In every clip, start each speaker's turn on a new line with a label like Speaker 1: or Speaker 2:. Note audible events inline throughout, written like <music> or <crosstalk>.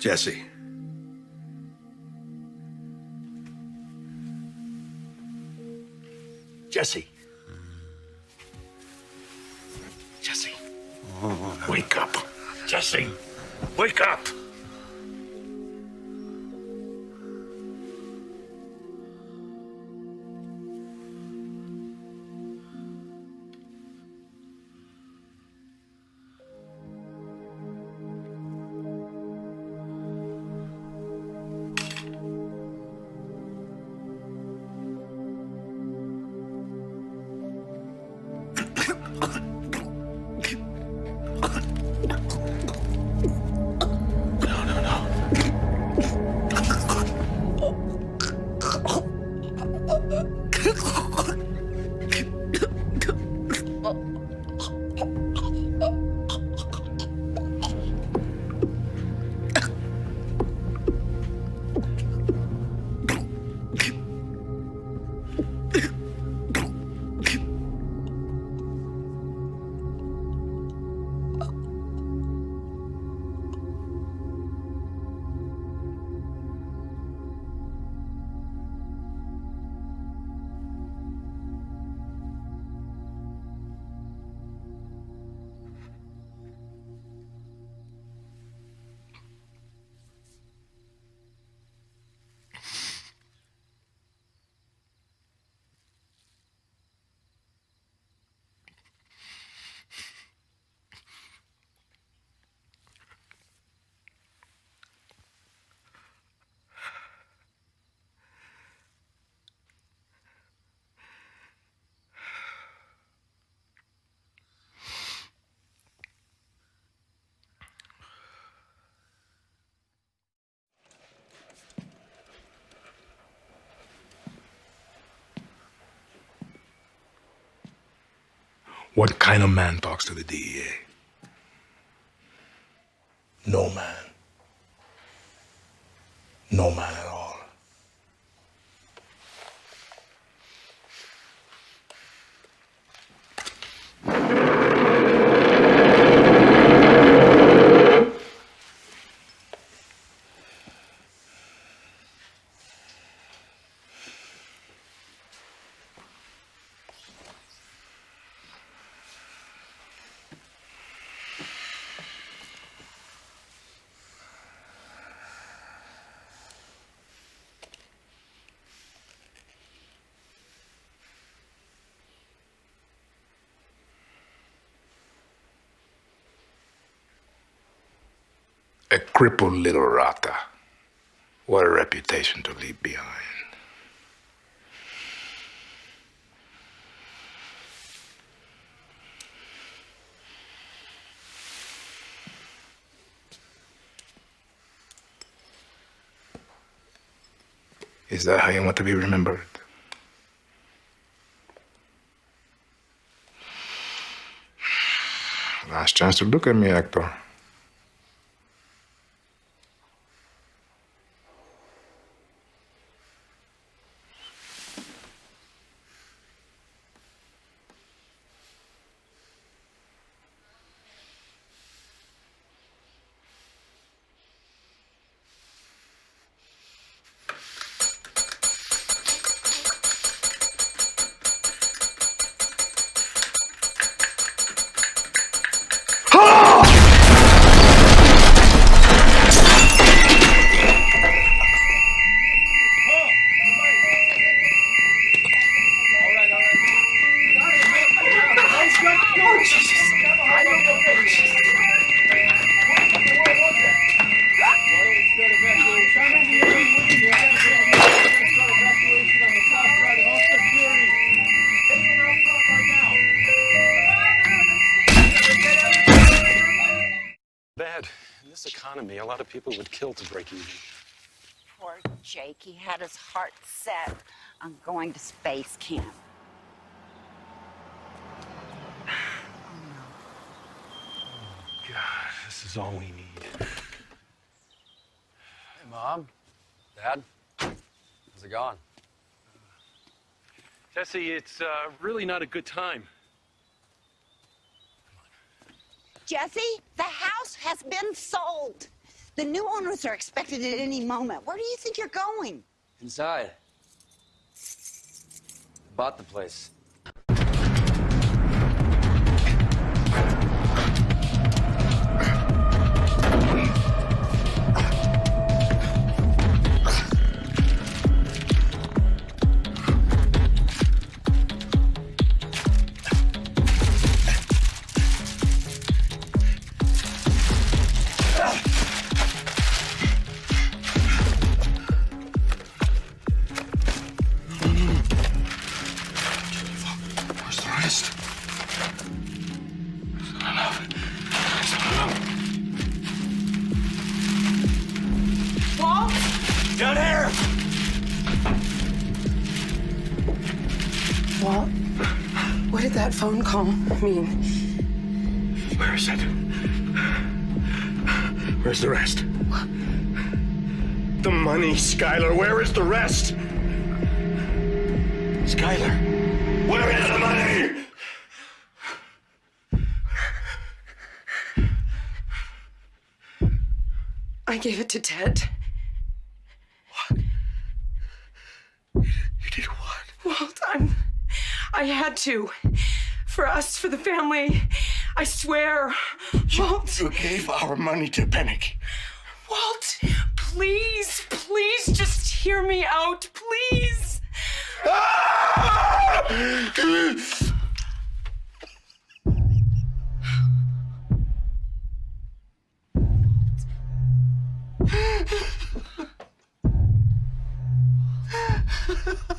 Speaker 1: Jesse. Jesse. Jesse. Wake up. Jesse. Wake up. What kind of man talks to the DEA? No man. No man at all. A crippled little rata. What a reputation to leave behind. Is that how you want to be remembered? Last chance to look at me, Hector.
Speaker 2: To break even.
Speaker 3: Poor Jake. He had his heart set on going to space camp.
Speaker 2: God, this is all we need.
Speaker 4: Hey, Mom. Dad. How's it going?
Speaker 2: Jesse, it's uh, really not a good time.
Speaker 3: Jesse, the house has been sold. The new owners are expected at any moment. Where do you think you're going?
Speaker 2: Inside. Bought the place.
Speaker 5: Where's the not enough. It's not enough.
Speaker 6: Walt?
Speaker 5: Down here!
Speaker 6: Walt? What did that phone call mean?
Speaker 5: Where is it? Where's the rest? The money, Skylar. Where is the rest? Skylar, where is the
Speaker 6: gave it to Ted. What?
Speaker 5: You did what?
Speaker 6: Walt, I'm. I had to. For us, for the family. I swear. Walt.
Speaker 5: You gave our money to Pennick.
Speaker 6: Walt, please, please just hear me out, please.
Speaker 7: Hi, フフ
Speaker 6: フフ。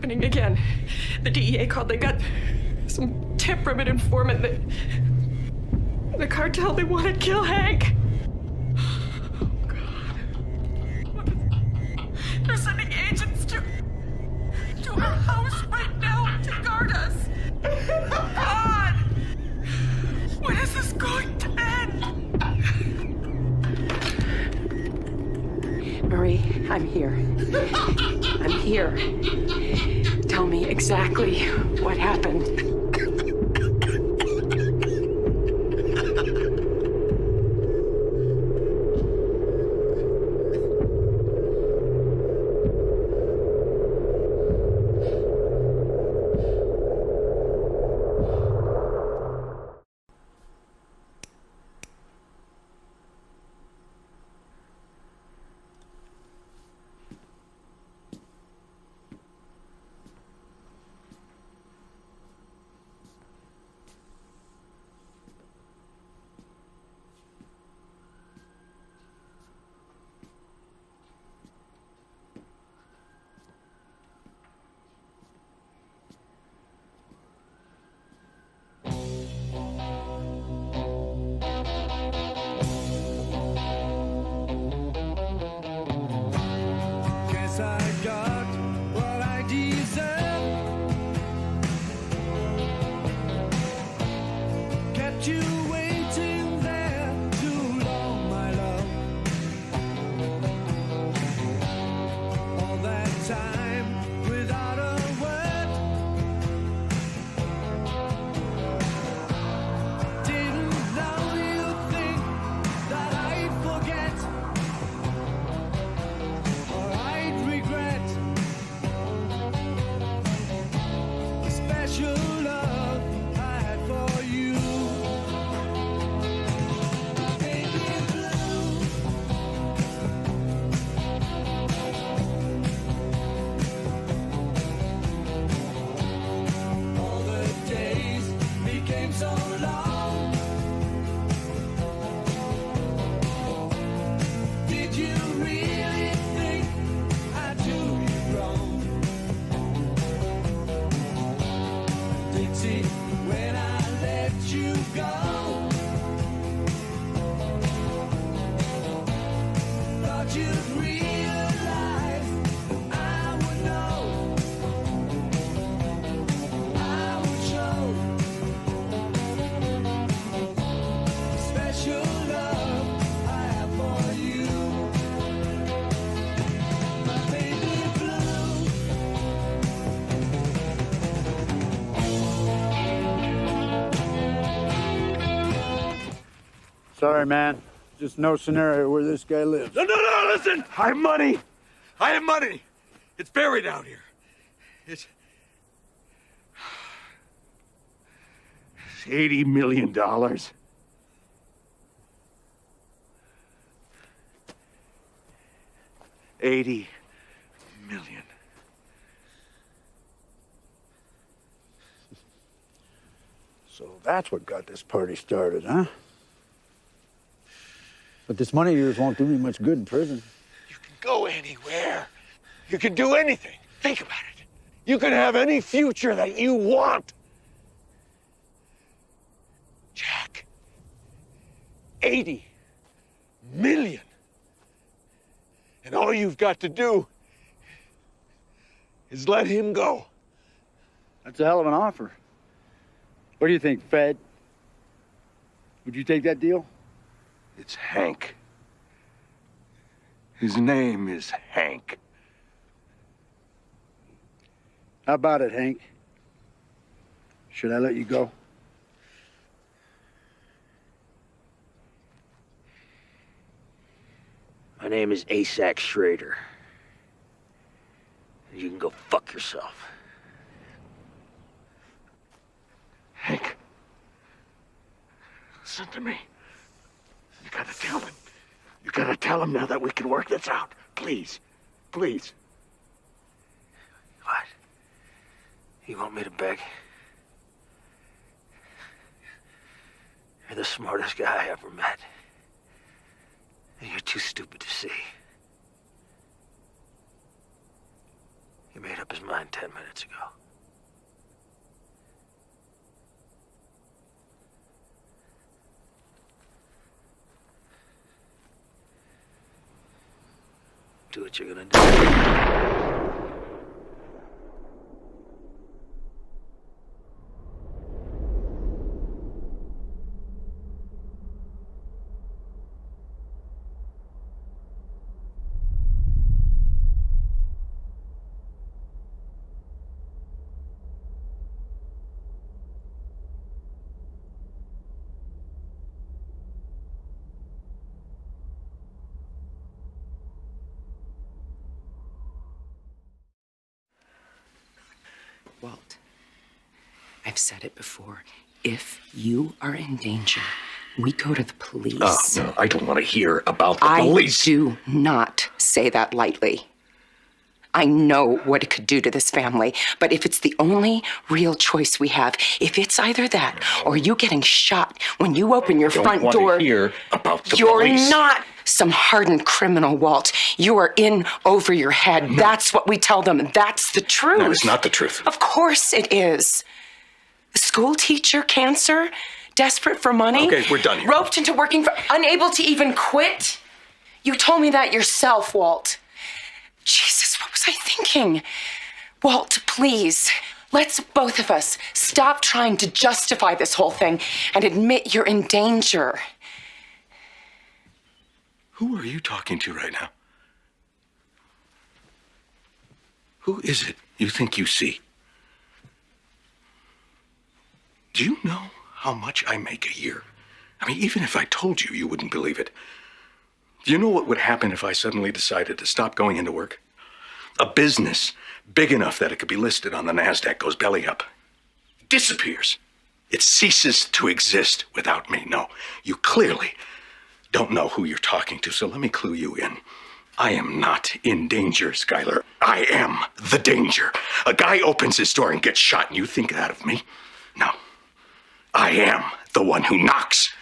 Speaker 6: Happening again. The DEA called. They got some tip from an informant that the cartel they want to kill Hank. Oh, God. They're sending agents to to our house right now to guard us. God, when is this going to end? Marie, I'm here. I'm here. Tell me exactly what happened.
Speaker 8: Sorry, man. Just no scenario where this guy lives.
Speaker 5: No, no, no, listen! I have money! I have money! It's buried out here. It's. It's $80 million. Eighty million.
Speaker 8: So that's what got this party started, huh? But this money of yours won't do me much good in prison.
Speaker 5: You can go anywhere. You can do anything. Think about it. You can have any future that you want. Jack. 80 million. And all you've got to do is let him go.
Speaker 8: That's a hell of an offer. What do you think, Fed? Would you take that deal?
Speaker 5: It's Hank. His name is Hank.
Speaker 8: How about it, Hank? Should I let you go?
Speaker 9: My name is Asac Schrader. You can go fuck yourself.
Speaker 5: Hank. Listen to me. You gotta tell him. You gotta tell him now that we can work this out. Please. Please.
Speaker 9: What? You want me to beg? You're the smartest guy I ever met. And you're too stupid to see. He made up his mind ten minutes ago. Do what you're gonna do.
Speaker 6: Walt, I've said it before. If you are in danger, we go to the police.
Speaker 5: Oh, no, I don't want to hear about the
Speaker 6: I
Speaker 5: police.
Speaker 6: do not say that lightly. I know what it could do to this family, but if it's the only real choice we have, if it's either that or you getting shot when you open your
Speaker 5: don't
Speaker 6: front
Speaker 5: want to
Speaker 6: door,
Speaker 5: hear about the
Speaker 6: you're
Speaker 5: police.
Speaker 6: not some hardened criminal, Walt. You are in over your head. That's what we tell them. That's the truth.
Speaker 5: That is not the truth.
Speaker 6: Of course it is. A school teacher, cancer, desperate for money.
Speaker 5: Okay, we're done here.
Speaker 6: Roped into working for, unable to even quit. You told me that yourself, Walt. Jesus, what was I thinking? Walt, please. Let's both of us stop trying to justify this whole thing and admit you're in danger.
Speaker 5: Who are you talking to right now? Who is it you think you see? Do you know how much I make a year? I mean, even if I told you, you wouldn't believe it. Do you know what would happen if I suddenly decided to stop going into work? A business big enough that it could be listed on the NASDAQ goes belly up, disappears. It ceases to exist without me. No, you clearly don't know who you're talking to, so let me clue you in. I am not in danger, Skylar. I am the danger. A guy opens his door and gets shot, and you think that of me? No. I am the one who knocks.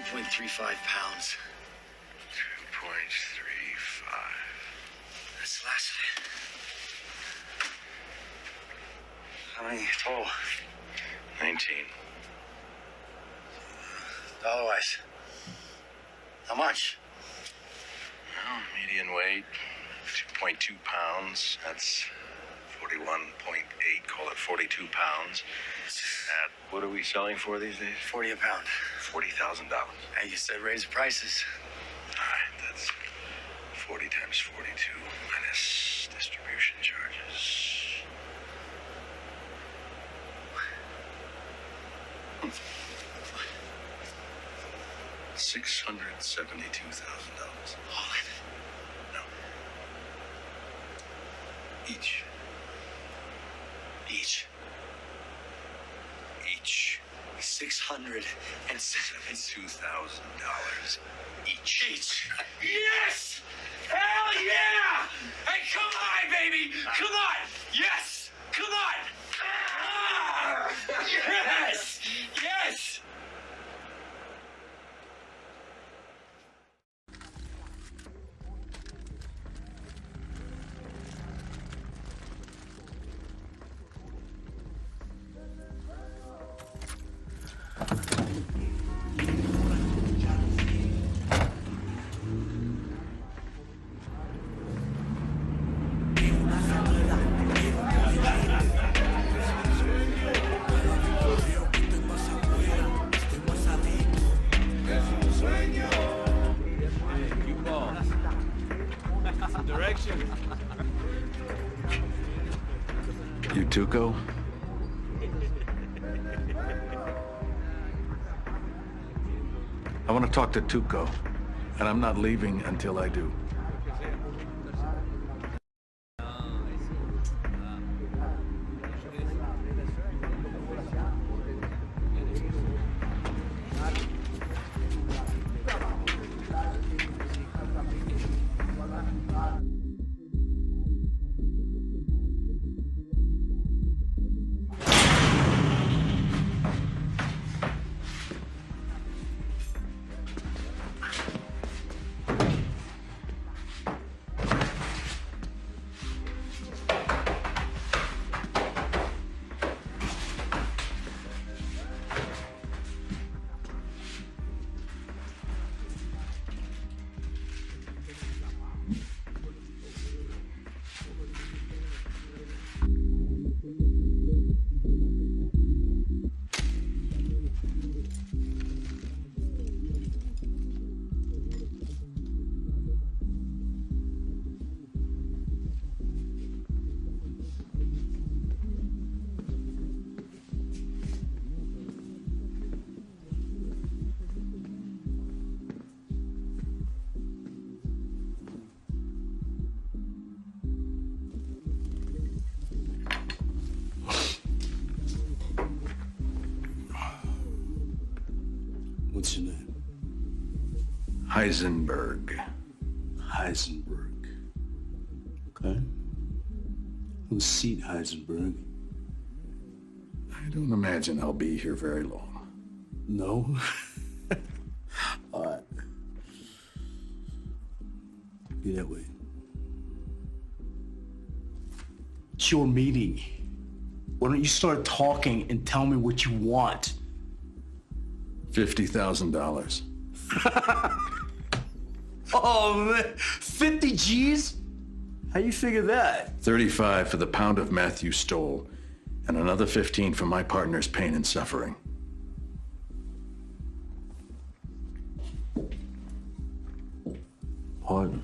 Speaker 10: 2.35 pounds.
Speaker 11: 2.35.
Speaker 10: That's the last of it. How many total?
Speaker 11: 19.
Speaker 10: Uh, Dollar wise. How much?
Speaker 11: Well, median weight, 2.2 pounds. That's 41.8, call it 42 pounds. At, what are we selling for these days?
Speaker 10: Forty a pound.
Speaker 11: $40,000. All
Speaker 10: Hey, you said raise prices.
Speaker 11: right, that's 40 times 42 minus distribution charges. Six hundred seventy-two thousand dollars.
Speaker 10: All
Speaker 11: No. Each.
Speaker 10: Each.
Speaker 11: $672,000 each.
Speaker 10: Each? Yes! Hell yeah! Hey, come on, baby! Come on! Yes! Come on! Ah! Yes!
Speaker 11: Tuco?
Speaker 5: I want to talk to Tuco, and I'm not leaving until I do. Heisenberg.
Speaker 12: Heisenberg. Okay. Who's seat Heisenberg?
Speaker 5: I don't imagine I'll be here very long.
Speaker 12: No. <laughs> All right. Be that way. It's your meeting. Why don't you start talking and tell me what you want?
Speaker 5: $50,000. <laughs>
Speaker 12: Oh, man. 50 G's? How you figure that?
Speaker 5: 35 for the pound of meth you stole, and another 15 for my partner's pain and suffering.
Speaker 12: Pardon.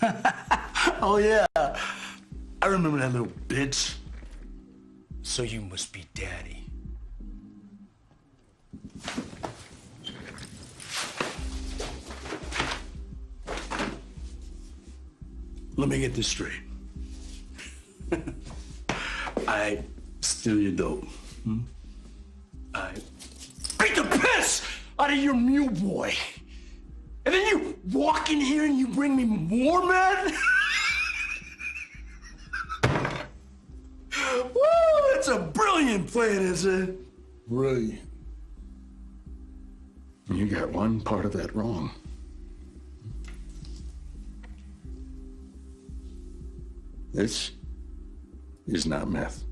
Speaker 12: <laughs> oh yeah. I remember that little bitch. So you must be daddy. Let me get this straight. <laughs> I steal your dope. Hmm? I beat the piss out of your mule boy. And then you walk in here and you bring me more men? <laughs> Woo, that's a brilliant plan, is it? Brilliant.
Speaker 5: You got one part of that wrong. This is not meth.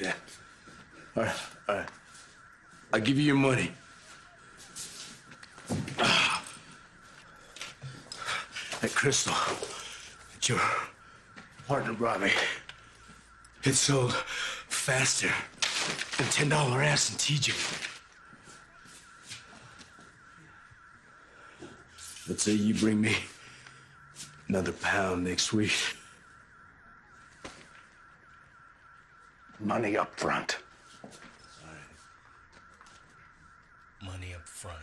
Speaker 12: That. All right, all right. I'll give you your money. Ah. That crystal that your partner brought me, it sold faster than $10 ass in TJ. Let's say you bring me another pound next week.
Speaker 5: Money up front.
Speaker 12: Money up front.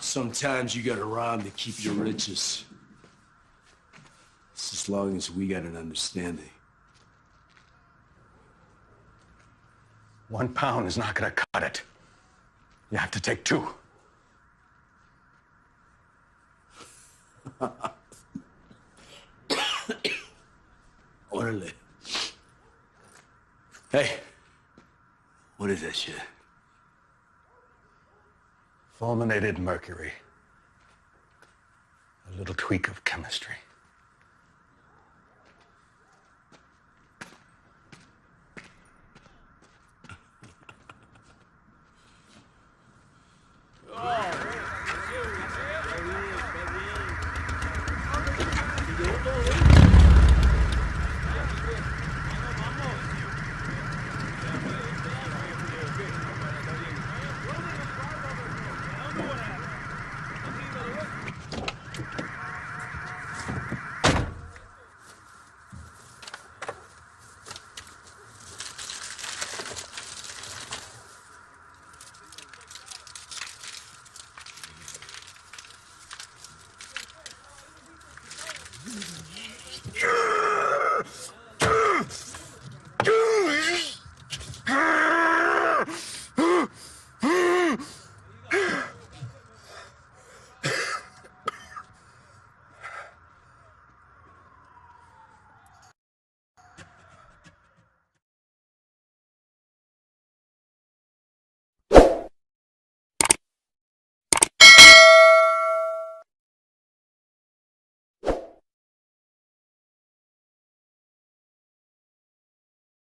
Speaker 12: Sometimes you gotta rhyme to keep your riches. It's as long as we got an understanding.
Speaker 5: One pound is not going to cut it. You have to take two. <laughs>
Speaker 12: Orderly. Hey, what is that shit?
Speaker 5: Fulminated mercury. A little tweak of chemistry. Oh.